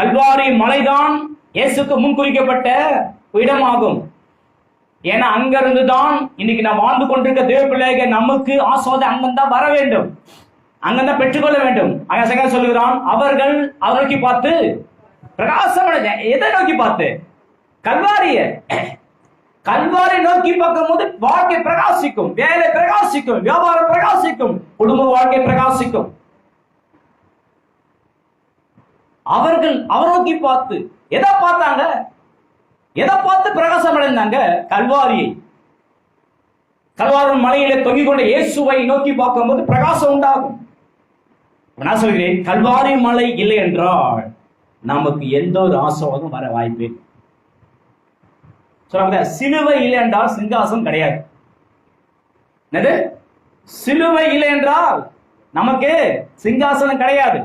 கல்வாரி மலைதான் இயேசுக்கு முன் குறிக்கப்பட்ட இடமாகும். ஏன்னா அங்கிருந்து தான் இன்னைக்கு நான் வாழ்ந்து கொண்டிருக்க தேவ பிள்ளைகள் நமக்கு ஆசோதை அங்கந்தான் வர வேண்டும். அங்கந்தான் பெற்றுக்கொள்ள வேண்டும். அங்க சொல்லுகிறான் அவர்கள் அவரை நோக்கி பார்த்து பிரகாசம் எதை நோக்கி பார்த்து? கல்வாரிய. கல்வாரை நோக்கி பார்க்கும்போது வாழ்க்கை பிரகாசிக்கும். வேலை பிரகாசிக்கும். வியாபாரம் பிரகாசிக்கும். குடும்ப வாழ்க்கை பிரகாசிக்கும். அவர்கள் அவரோக்கி பார்த்து எதை பார்த்தாங்க? எதை பார்த்து பிரகாசம் அடைந்தாங்க? கல்வாரியை. கல்வாரி மலையில தொங்கிக் கொண்ட இயேசுவை நோக்கி பார்க்கும்போது பிரகாசம் உண்டாகும். நான் சொல்கிறேன் கல்வாரி மலை இல்லை என்றால் நமக்கு எந்த ஒரு ஆசீர்வாதம் வர வாய்ப்பு சொல்ல சிலுவை இல்லை என்றால் சிங்காசம் கிடையாது. என்னது? சிலுவை இல்லை என்றால் நமக்கு சிங்காசனம் கிடையாது.